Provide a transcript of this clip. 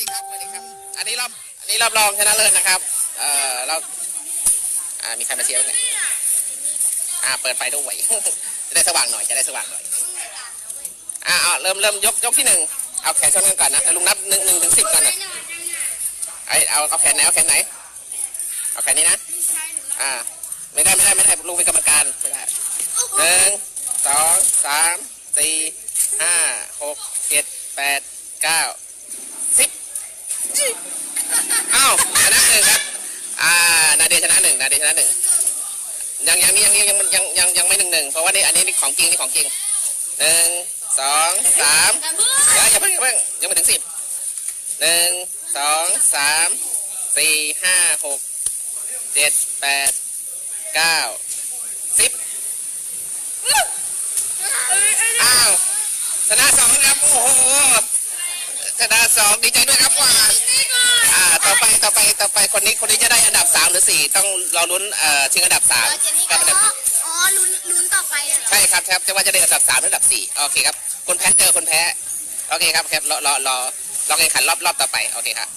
ดีครับสวัสดีครับ อันนี้รอบอันนี้รอบรองชนะเลิศนะครับ เอ่อเราอ่ามีใครมาเชียร์บ้างเนี่ยอ่าเปิดไฟด้วย จะได้สว่างหน่อยจะได้สว่างหน่อยอ่าเอาเริ่มเริ่มยกยกที่หนึ่งเอาแขนชนกันก่อนนะเดี๋ยวลุงนับหนึ่งหนึ่งถึงสิบก่อนนะไอเอาเอาแขนไหนเอาแขนไหนเอาแขนนี้นะอ่าไม่ได้ไม่ได้ไม่ได้ลุงเป็นกรรมการไม่ได้หนึ่งสองสามสี่ห้าหกเจ็ดแปดเก้า ชนะหนึ่งนะเดชนะหนึ่งยังยังนี้ยังนี้ยังยังยังยังไม่หนึ่งหนึ่งเพราะว่านี่อันนี้นี่ของจริงนี่ของจริงหนึ่งสองสามยอย่าเพิ่งอย่าเพิ่งยังไม่ถึงสิบหนึ่งสองสามสี่ห้าหกเจ็ดแปดเก้าสิบอ้าวชนะสอง ชนะสองดีใจด้วยครับว่าอ่าต่อไปต่อไปต่อไปคนนี้คนนี้จะได้อันดับสามหรือสี่ต้องเราลุ้นเอ่อชิงอันดับสามเออเจนนี่กัก็บอันดับอ๋อลุ้นลุ้นต่อไปเลยเหรอใช่ครับครับจะว่าจะได้อันดับสามหรืออันดับสี่โอเคครับคนแพ้เจอคนแพ้โอเคครับครับรอรอรอรอแข่งขันรอบรอบต่อไปโอเคครับ